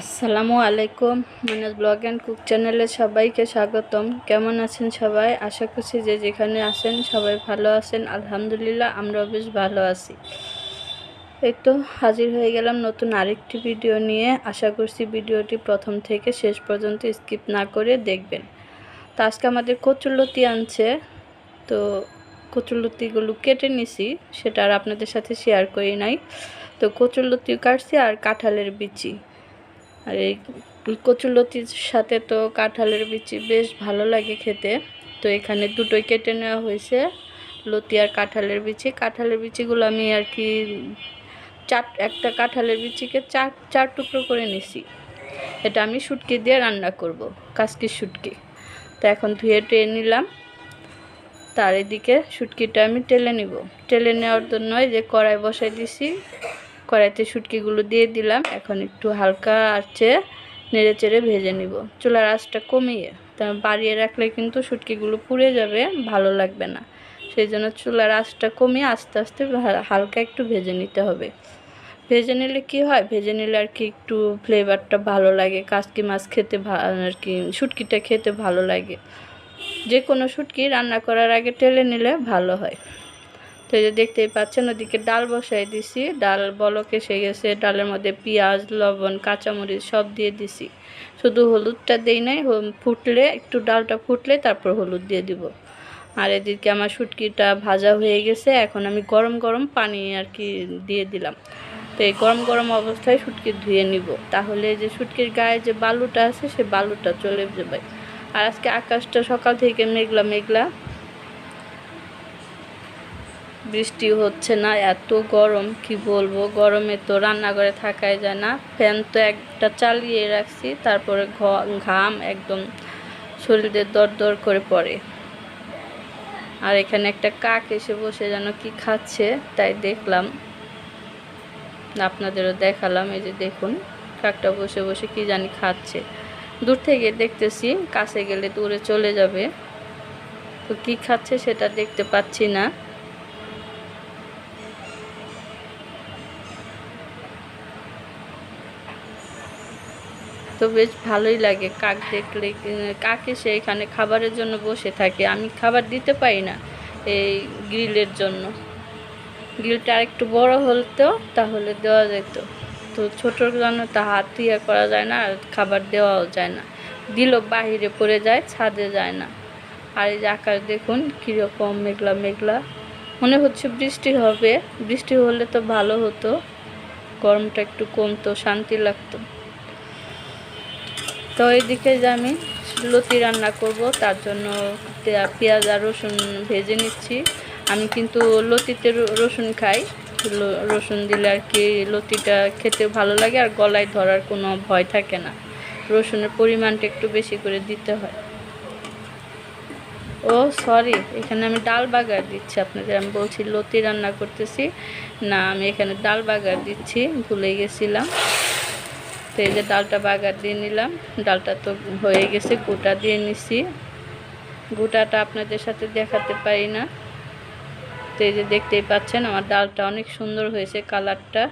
আসসালামু আলাইকুম। Manas blog and cook চ্যানেলে সবাইকে স্বাগতম। কেমন আছেন সবাই? আশা করছি যে যেখানে আছেন সবাই ভালো আছেন। আলহামদুলিল্লাহ, আমরাও বেশ ভালো আছি। এই তো হাজির হয়ে গেলাম নতুন আরেকটি ভিডিও নিয়ে। আশা করছি ভিডিওটি প্রথম থেকে শেষ পর্যন্ত স্কিপ না করে দেখবেন। তো আজকে আমাদের কচুরলতি আনছে। তো কচুরলতিগুলো কেটে নিছি, সেটা আর আপনাদের সাথে শেয়ার করি নাই। তো কচুরলতি কাটছি আর কাঁঠালের বিচি। আর এই কচুলতির সাথে তো কাঁঠালের বিচি বেশ ভালো লাগে খেতে। তো এখানে দুটোই কেটে নেওয়া হয়েছে, লতি আর কাঁঠালের বিচি। কাঁঠালের বিচিগুলো আমি আর কি চার, একটা কাঁঠালের বিচিকে চার চার টুকরো করে নিছি। এটা আমি শুটকি দিয়ে রান্না করব কাসকির শুটকি। তো এখন ধুয়ে টুয়ে নিলাম। তার এদিকে শুটকিটা আমি টেলে নিব। টেলে নেওয়ার জন্য যে কড়াই বসাই দিছি কড়াইতে শুটকিগুলো দিয়ে দিলাম। এখন একটু হালকা আছে নেড়ে চেড়ে ভেজে নিব। চুলার আঁচটা কমিয়ে বাড়িয়ে রাখলে কিন্তু শুটকিগুলো পুড়ে যাবে, ভালো লাগবে না। সেই জন্য চুলার আঁচটা কমিয়ে আস্তে আস্তে হালকা একটু ভেজে নিতে হবে। ভেজে নিলে কি হয়? ভেজে নিলে আর কি একটু ফ্লেভারটা ভালো লাগে, কাসকি মাছ খেতে আর কি শুটকিটা খেতে ভালো লাগে। যে কোনো শুটকি রান্না করার আগে টেলে নিলে ভালো হয়। তো এই যে দেখতেই পাচ্ছেন, ওদিকে ডাল বসাই দিছি। ডাল বলক এসে গেছে, ডালের মধ্যে পেঁয়াজ, লবণ, কাঁচামরিচ সব দিয়ে দিছি। শুধু হলুদটা দেই নাই ফুটলে, একটু ডালটা ফুটলে তারপর হলুদ দিয়ে দিব। আর এদিকে আমার শুটকিটা ভাজা হয়ে গেছে, এখন আমি গরম গরম পানি আর কি দিয়ে দিলাম। তো এই গরম গরম অবস্থায় শুটকি ধুয়ে নিব। তাহলে যে শুটকির গায়ে যে বালুটা আছে, সে বালুটা চলে যাবে। আর আজকে আকাশটা সকাল থেকে মেঘলা মেঘলা। বৃষ্টি হচ্ছে না, এত গরম, কি বলব? গরমে তো রান্নাঘরে থাকাই যায় না। ফ্যান তো একটা চালিয়ে রাখছি, তারপরে ঘাম একদম শরীরদের দর দর করে পড়ে। আর এখানে একটা কাক এসে বসে যেন কি খাচ্ছে, তাই দেখলাম। আপনাদেরও দেখালাম, এই যে দেখুন, কাকটা বসে বসে কি জানি খাচ্ছে। দূর থেকে দেখতেছি, কাছে গেলে দূরে চলে যাবে। তো কি খাচ্ছে সেটা দেখতে পাচ্ছি না। তো বেশ ভালোই লাগে। কাক দেখলে কাকে এসে এখানে খাবারের জন্য বসে থাকে? আমি খাবার দিতে পারি না এই গ্রিলের জন্য। গ্রিলটা আরেকটু বড় হলতো তাহলে দেওয়া যেত। তো ছোটোর জন্য তা হাত ইয়ে করা যায় না আর খাবার দেওয়াও যায় না। দিল বাহিরে পড়ে যায়, ছাদে যায় না। আর এই যে আকাশ দেখুন, কীরকম মেঘলা মেঘলা। মনে হচ্ছে বৃষ্টি হবে। বৃষ্টি হলে তো ভালো হতো। গরমটা একটু কমতো, শান্তি লাগতো। তো এদিকে যে আমি লতি রান্না করব, তার জন্য পেঁয়াজ আর রসুন ভেজে নিচ্ছি। আমি কিন্তু লতিতে রসুন খাই। রসুন দিলে আর কি লতিটা খেতে ভালো লাগে আর গলায় ধরার কোনো ভয় থাকে না। রসুনের পরিমাণটা একটু বেশি করে দিতে হয়। ও সরি এখানে আমি ডাল বাগার দিচ্ছি আপনাদের। আমি বলছি লতি রান্না করতেছি। না, আমি এখানে ডাল বাগার দিচ্ছি, ভুলে গেছিলাম। তো যে ডালটা বাগার দিয়ে নিলাম। ডালটা তো হয়ে গেছে, গোটা দিয়ে নিছি। গোটাটা আপনাদের সাথে দেখাতে পারি না। তো যে দেখতেই পাচ্ছেন, আমার ডালটা অনেক সুন্দর হয়েছে কালারটা।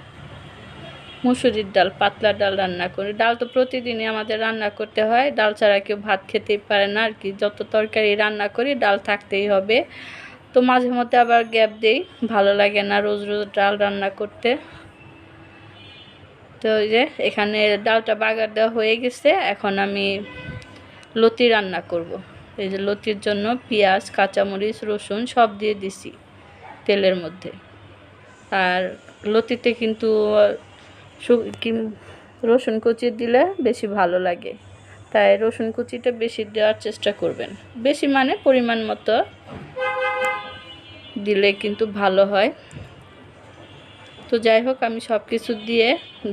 মুসুরির ডাল, পাতলা ডাল রান্না করি। ডাল তো প্রতিদিনই আমাদের রান্না করতে হয়। ডাল ছাড়া কেউ ভাত খেতেই পারে না আর কি। যত তরকারি রান্না করি, ডাল থাকতেই হবে। তো মাঝে মধ্যে আবার গ্যাপ দেই। ভালো লাগে না রোজ রোজ ডাল রান্না করতে। তো ওই যে এখানে ডালটা বাগার দেওয়া হয়ে গেছে, এখন আমি লতি রান্না করব। এই যে লতির জন্য পেঁয়াজ, কাঁচামরিচ, রসুন সব দিয়ে দিছি তেলের মধ্যে। আর লতিতে কিন্তু রসুন কুচি দিলে বেশি ভালো লাগে। তাই রসুন কুচিটা বেশি দেওয়ার চেষ্টা করবেন। বেশি মানে পরিমাণ মতো দিলে কিন্তু ভালো হয়। তো যাই হোক, আমি সব কিছু দিয়ে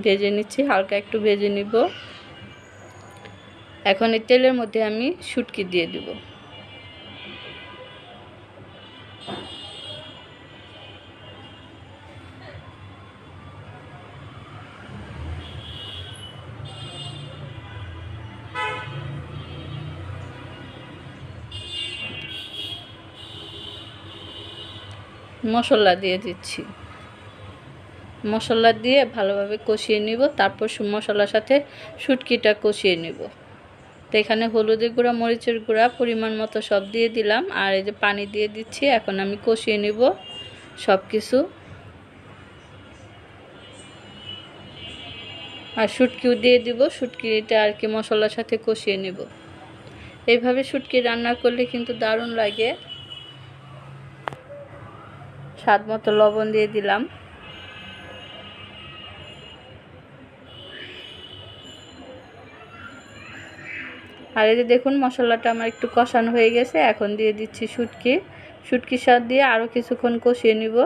ভেজে নিচ্ছি। হালকা একটু ভেজে নিব। এখন এই তেলের মধ্যে আমি শুটকি দিয়ে দিব। মশলা দিয়ে দিচ্ছি। মশলা দিয়ে ভালোভাবে কষিয়ে নিব। তারপর মশলার সাথে শুটকিটা কষিয়ে নিব। তো এখানে হলুদের গুঁড়া, মরিচের গুঁড়া পরিমাণ মতো সব দিয়ে দিলাম। আর এই যে পানি দিয়ে দিচ্ছি, এখন আমি কষিয়ে নিব সব কিছু আর শুটকিও দিয়ে দিব, শুটকিটা আর কি মশলার সাথে কষিয়ে নেব। এইভাবে শুটকি রান্না করলে কিন্তু দারুণ লাগে। স্বাদ মতো লবণ দিয়ে দিলাম। আর এই যে দেখুন, মশলাটা আমার একটু কষানো হয়ে গেছে। এখন দিয়ে দিচ্ছি শুটকি। শুটকির স্বাদ দিয়ে আরও কিছুক্ষণ কষিয়ে নিব।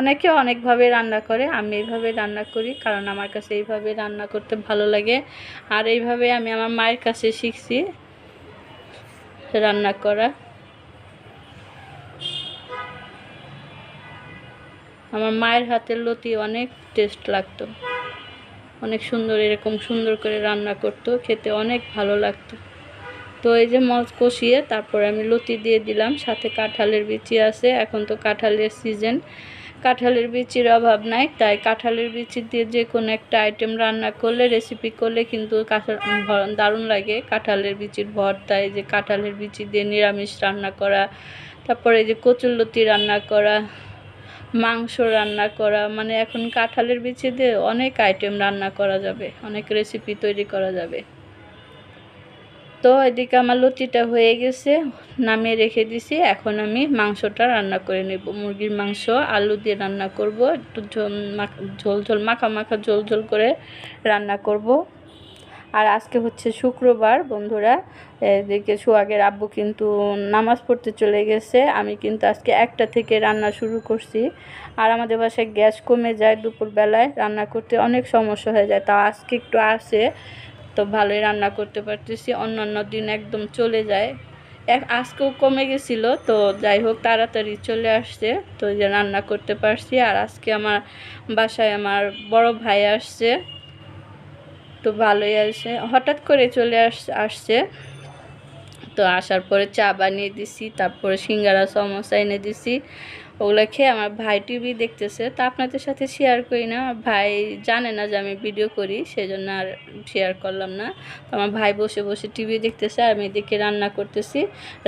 অনেকে অনেকভাবে রান্না করে, আমি এইভাবে রান্না করি কারণ আমার কাছে এইভাবে রান্না করতে ভালো লাগে। আর এইভাবে আমি আমার মায়ের কাছে শিখছি রান্না করা। আমার মায়ের হাতের লতি অনেক টেস্ট লাগতো। অনেক সুন্দর, এরকম সুন্দর করে রান্না করতো, খেতে অনেক ভালো লাগতো। তো এই যে মাছ কষিয়ে তারপরে আমি লতি দিয়ে দিলাম, সাথে কাঁঠালের বিচি আছে, এখন তো কাঁঠালের সিজন কাঁঠালের বিচির অভাব নাই, তাই কাঁঠালের বিচি দিয়ে যে কোনো একটা আইটেম রান্না করলে রেসিপি করলে কিন্তু দারুণ লাগে। কাঁঠালের বিচির ভর্তা, এই যে কাঁঠালের বিচি দিয়ে নিরামিষ রান্না করা, তারপরে এই যে কচুর লতি রান্না করা মাংস রান্না করা মানে এখন কাঁঠালের বিচি দিয়ে অনেক আইটেম রান্না করা যাবে, অনেক রেসিপি তৈরি করা যাবে। তো এদিকে আমার লুচিটা হয়ে গেছে, নামিয়ে রেখে দিছি, এখন আমি মাংসটা রান্না করে নেব। মুরগির মাংস, আলু দিয়ে রান্না করব, একটু ঝোল ঝোল ঝোল, মাখা মাখা ঝোল ঝোল করে রান্না করব। আর আজকে হচ্ছে শুক্রবার, বন্ধুরা। এদিকে সোহাগের আব্বু কিন্তু নামাজ পড়তে চলে গেছে। আমি কিন্তু আজকে একটা থেকে রান্না শুরু করছি। আর আমাদের বাসায় গ্যাস কমে যায় দুপুরবেলায়, রান্না করতে অনেক সমস্যা হয়ে যায়। তা আজকে একটু আসে তো ভালোই রান্না করতে পারতেছি। অন্য অন্য দিন একদম চলে যায়। এক, আজকেও কমে গেছিল, তো যাই হোক, তাড়াতাড়ি চলে আসছে। তো যে রান্না করতে পারছি। আর আজকে আমার বাসায় আমার বড় ভাই আসছে। তো ভালোই আসে। হঠাৎ করে চলে আস, আসছে। তো আসার পরে চা বানিয়ে দিছি, তারপরে সিঙ্গারা, সমোসা এনে দিছি। ওগুলো খেয়ে আমার ভাই টিভি দেখতেছে। তো আপনাদের সাথে শেয়ার করি না। ভাই জানে না যে আমি ভিডিও করি, সেজন্য আর শেয়ার করলাম না। তো আমার ভাই বসে বসে টিভি দেখতেছে আর আমি এদিকে রান্না করতেছি।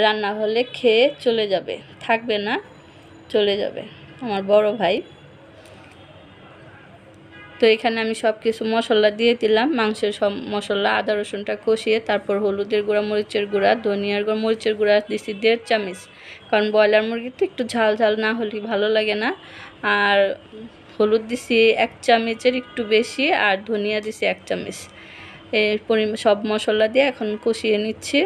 রান্না হলে খেয়ে চলে যাবে। থাকবে না, চলে যাবে। আমার বড় ভাই। তো এখানে আমি সব কিছু মশলা দিয়ে দিলাম। মাংসের সব মশলা, আদা, রসুনটা কষিয়ে তারপর হলুদের গুঁড়া, মরিচের গুঁড়া, ধনিয়ার গুঁড়া, মরিচের গুঁড়া দিছি দেড় চামচ। কারণ ব্রয়লার মুরগি তো একটু ঝাল ঝাল না হলে ভালো লাগে না। আর হলুদ দিছি এক চামচের একটু বেশি আর ধনিয়া দিছি এক চামচ। পরিমাণ সব মশলা দিয়ে এখন কষিয়ে নিচ্ছি।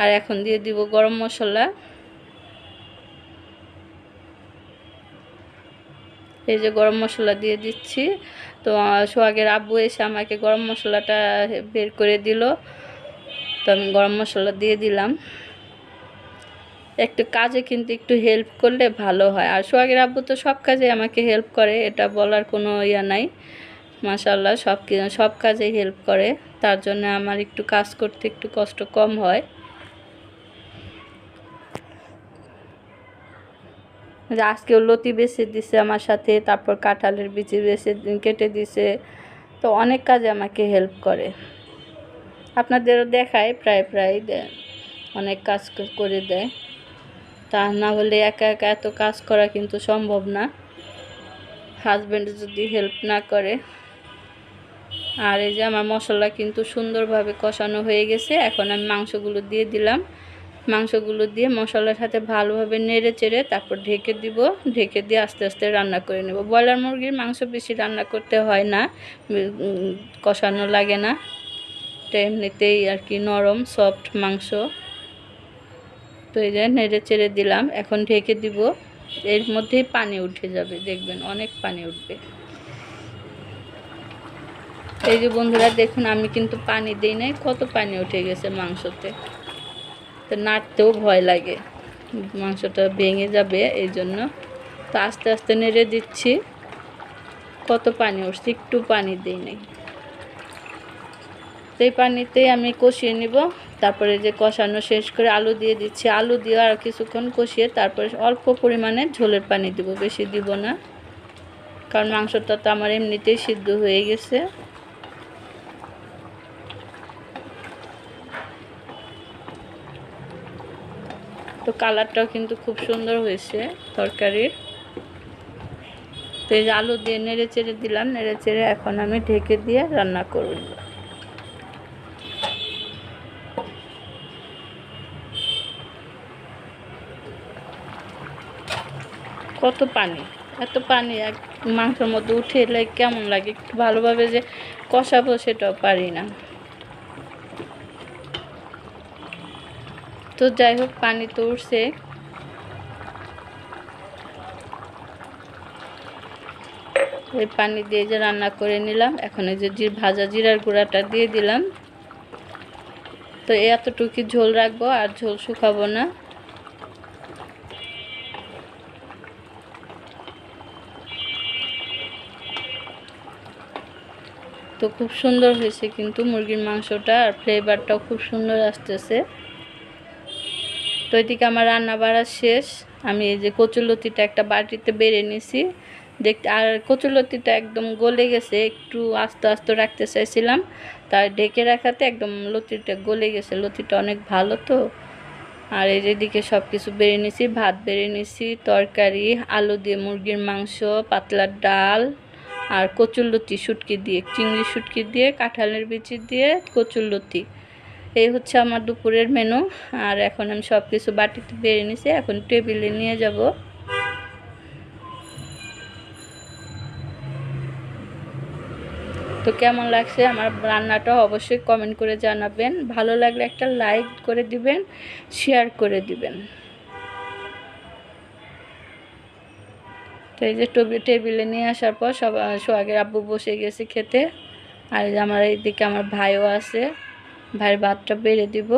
আর এখন দিয়ে দিব গরম মশলা। এই যে গরম মশলা দিয়ে দিচ্ছি। তো সোহাগের আব্বু এসে আমাকে গরম মশলাটা বের করে দিল। তো আমি গরম মশলা দিয়ে দিলাম। একটু কাজে কিন্তু একটু হেল্প করলে ভালো হয়। আর সোহাগের আব্বু তো সব কাজে আমাকে হেল্প করে, এটা বলার কোনো ইয়া নাই। মাশাল্লাহ সব সব কাজেই হেল্প করে। তার জন্য আমার একটু কাজ করতে একটু কষ্ট কম হয়। আজকেও লতি বেছে দিছে আমার সাথে, তারপর কাঁঠালের বিচি বেছে কেটে দিছে। তো অনেক কাজে আমাকে হেল্প করে। আপনাদেরও দেখায়, প্রায় প্রায় অনেক কাজ করে দেয়। তা না হলে একা একা এত কাজ করা কিন্তু সম্ভব না। হাজব্যান্ড যদি হেল্প না করে। আর এই যে আমার মশলা কিন্তু সুন্দরভাবে কষানো হয়ে গেছে, এখন আমি মাংসগুলো দিয়ে দিলাম। মাংসগুলো দিয়ে মশলার সাথে ভালোভাবে নেড়ে চেড়ে তারপর ঢেকে দিব। ঢেকে দিয়ে আস্তে আস্তে রান্না করে নেব। ব্রয়লার মুরগির মাংস বেশি রান্না করতে হয় না কষানো লাগে না। এমনিতেই আর কি নরম সফট মাংস। তো এই যে নেড়ে চেড়ে দিলাম, এখন ঢেকে দিব। এর মধ্যেই পানি উঠে যাবে, দেখবেন অনেক পানি উঠবে। এই যে বন্ধুরা, দেখুন আমি কিন্তু পানি দিই নাই, কত পানি উঠে গেছে মাংসতে। তো নাড়তেও ভয় লাগে। মাংসটা ভেঙে যাবে, এই জন্য। তো আস্তে আস্তে নেড়ে দিচ্ছি। কত পানি উঠছে একটু পানি দিই নাই। এই পানিতেই আমি কষিয়ে নিব। তারপরে যে কষানো শেষ করে আলু দিয়ে দিচ্ছি। আলু দিয়ে আর কিছুক্ষণ কষিয়ে তারপরে অল্প পরিমাণে ঝোলের পানি দিব, বেশি দিব না। কারণ মাংসটা তো আমার এমনিতেই সিদ্ধ হয়ে গেছে। তো কালারটাও কিন্তু খুব সুন্দর হয়েছে তরকারির। তো এই আলু দিয়ে নেড়ে চেড়ে দিলাম, নেড়ে চেড়ে এখন আমি ঢেকে দিয়ে রান্না করব। কত পানি? এত পানি এক মাংসের মধ্যে উঠে এলে কেমন লাগে? ভালোভাবে যে কষাবো সেটাও পারি না। তো যাই হোক, পানি তো উঠছে ওই পানি দিয়ে যে রান্না করে নিলাম, এখন এই যে ভাজা জিরার গুঁড়াটা দিয়ে দিলাম। তো এতটুকু ঝোল রাখব, আর ঝোল শুকাবো না। তো খুব সুন্দর হয়েছে কিন্তু মুরগির মাংসটা, আর ফ্লেভারটাও খুব সুন্দর আসতেছে। তো এদিকে আমার রান্না বাড়া শেষ। আমি এই যে কচুলতিটা একটা বাটিতে বেড়ে নিছি। দেখতে, আর কচুলতিটা একদম গলে গেছে, একটু আস্তে আস্তে রাখতে চাইছিলাম। তার ডেকে রাখাতে একদম লতিটা গলে গেছে। লতিটা অনেক ভালো তো। আর এই যেদিকে সব কিছু বেড়ে নিছি, ভাত বেড়ে নিছি, তরকারি, আলু দিয়ে মুরগির মাংস পাতলার ডাল, আর কচুরলতি শুটকি দিয়ে, চিংড়ি শুটকি দিয়ে, কাঁঠালের বিচি দিয়ে কচুরলতি। এই হচ্ছে আমার দুপুরের মেনু। আর এখন আমি সব কিছু বাটিতে বেড়ে নিছি। এখন টেবিলে নিয়ে যাব। তো কেমন লাগছে আমার রান্নাটা অবশ্যই কমেন্ট করে জানাবেন। ভালো লাগলে একটা লাইক করে দিবেন শেয়ার করে দিবেন। তো এই যে টেবিলে নিয়ে আসার পর সব, সোহাগের আব্বু বসে গেছে খেতে। আর আমার এইদিকে আমার ভাইও আছে। ভাইয়ের ভাতটা বেড়ে দিব।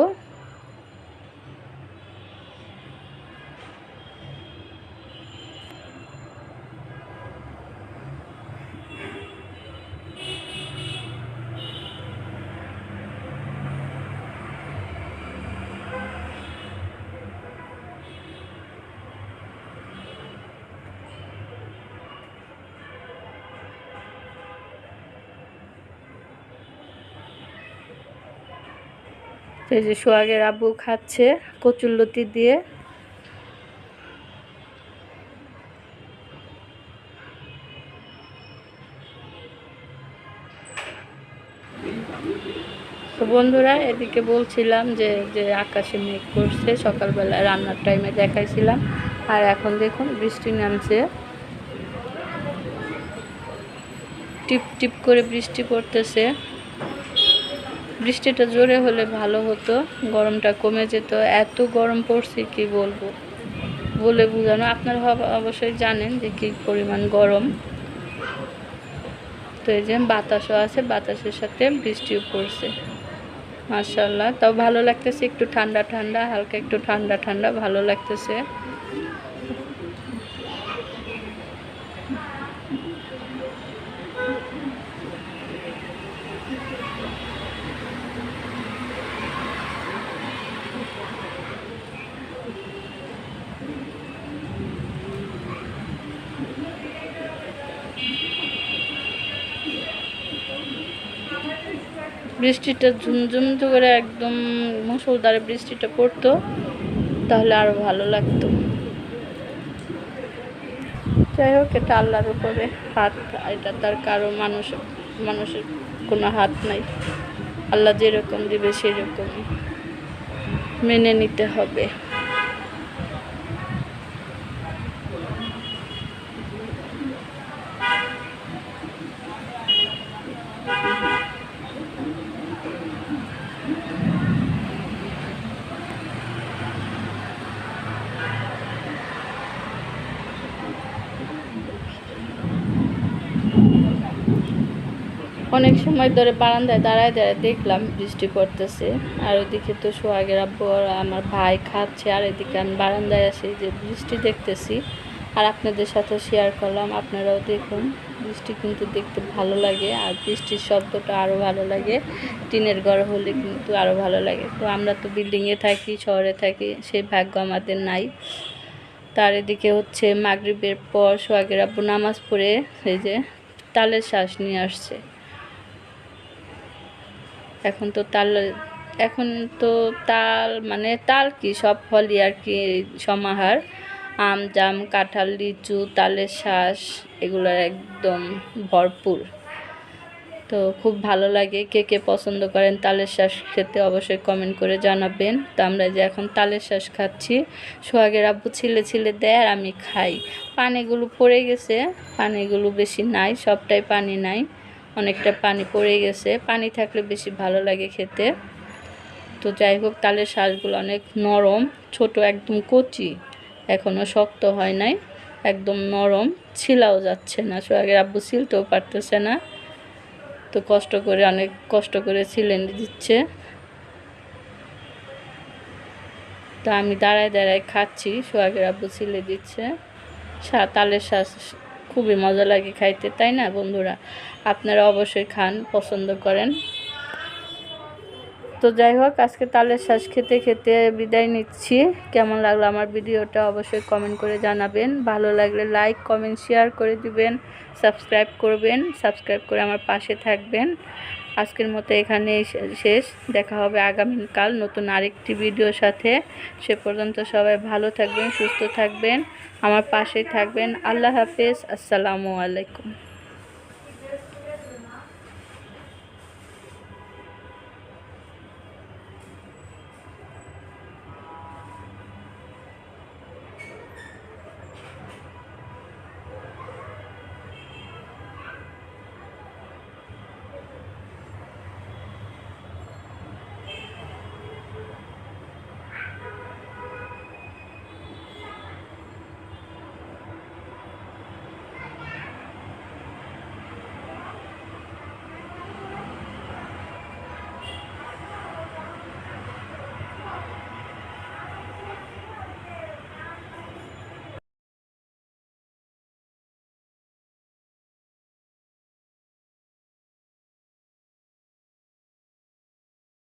এই যে সোহাগের আব্বু খাচ্ছে কচুরলতি দিয়ে। তো বন্ধুরা, এদিকে বলছিলাম যে যে আকাশে মেঘ করছে, সকালবেলা রান্নার টাইমে দেখাইছিলাম। আর এখন দেখুন বৃষ্টি নামছে। টিপ টিপ করে বৃষ্টি পড়তেছে। বৃষ্টিটা জোরে হলে ভালো হতো, গরমটা কমে যেত, এত গরম পড়ছে কি বলব? বলে বোঝানো, আপনারা অবশ্যই জানেন যে কী পরিমাণ গরম। তো এই যে বাতাসও আছে, বাতাসের সাথে বৃষ্টিও পড়ছে। মার্শাল্লাহ তাও ভালো লাগতেছে একটু ঠান্ডা ঠান্ডা, হালকা একটু ঠান্ডা ঠান্ডা, ভালো লাগতেছে। বৃষ্টিটা ঝুমঝুম করে একদম মুসলধারে বৃষ্টিটা পড়তো, তাহলে আরও ভালো লাগতো। যাই হোক, এটা আল্লাহর উপরে হাত, এটা তার কারও মানুষ, মানুষের কোনো হাত নাই। আল্লাহ যেরকম দিবে সেরকমই মেনে নিতে হবে অনেক সময় ধরে বারান্দায় দাঁড়ায় দাঁড়ায় দেখলাম বৃষ্টি পড়তেছে। আর ওইদিকে তো সোহাগের আব্বু আর আমার ভাই খাচ্ছে, আর এদিকে আমি বারান্দায় আসি যে বৃষ্টি দেখতেছি। আর আপনাদের সাথে শেয়ার করলাম, আপনারাও দেখুন। বৃষ্টি কিন্তু দেখতে ভালো লাগে, আর বৃষ্টির শব্দটা আরও ভালো লাগে। টিনের ঘর হলে কিন্তু আরও ভালো লাগে। তো আমরা তো বিল্ডিংয়ে থাকি, শহরে থাকি, সেই ভাগ্য আমাদের নাই। তার এদিকে হচ্ছে মাগরিবের পর সোহাগের আব্বু নামাজ পড়ে, এই যে তালের শ্বাস নিয়ে আসছে। এখন তো তাল, এখন তো তাল মানে তাল কি? সব ফলই আর কি সমাহার। আম, জাম, কাঁঠাল, লিচু, তালের শ্বাস এগুলো একদম ভরপুর। তো খুব ভালো লাগে। কে কে পছন্দ করেন তালের শ্বাস খেতে অবশ্যই কমেন্ট করে জানাবেন। তো আমরা যে এখন তালের শ্বাস খাচ্ছি, সোহাগের আব্বু ছিলে ছিলে দেয় আর আমি খাই। পানিগুলো পড়ে গেছে, পানিগুলো বেশি নাই, সবটাই পানি নাই। অনেকটা পানি পড়ে গেছে। পানি থাকলে বেশি ভালো লাগে খেতে। তো যাই হোক, তালের শ্বাসগুলো অনেক নরম, ছোট একদম কচি এখনও শক্ত হয় নাই, একদম নরম, ছিলাও যাচ্ছে না। সোহাগের আব্বু ছিলতেও পারতেছে না। তো কষ্ট করে, অনেক কষ্ট করে ছিলেন দিচ্ছে। তো আমি দাঁড়ায় দাঁড়ায় খাচ্ছি, সোহাগের আব্বু ছিলে দিচ্ছে। তালের শ্বাস খুবই মজা লাগে খাইতে তাই না বন্ধুরা? আপনারা অবশ্যই খান পছন্দ করেন। তো যাই হোক, আজকে তালের শ্বাস খেতে খেতে বিদায় নিচ্ছি। কেমন লাগল আমার ভিডিওটা অবশ্যই কমেন্ট করে জানাবেন। ভালো লাগলে লাইক কমেন্ট শেয়ার করে দিবেন সাবস্ক্রাইব করবেন সাবস্ক্রাইব করে আমার পাশে থাকবেন। আজকের মতো এখানে শেষ। দেখা হবে আগামীকাল নতুন আরেকটি ভিডিওর সাথে। সে পর্যন্ত সবাই ভালো থাকবেন, সুস্থ থাকবেন, আমার পাশে থাকবেন। আল্লাহ হাফেজ। আসসালামু আলাইকুম।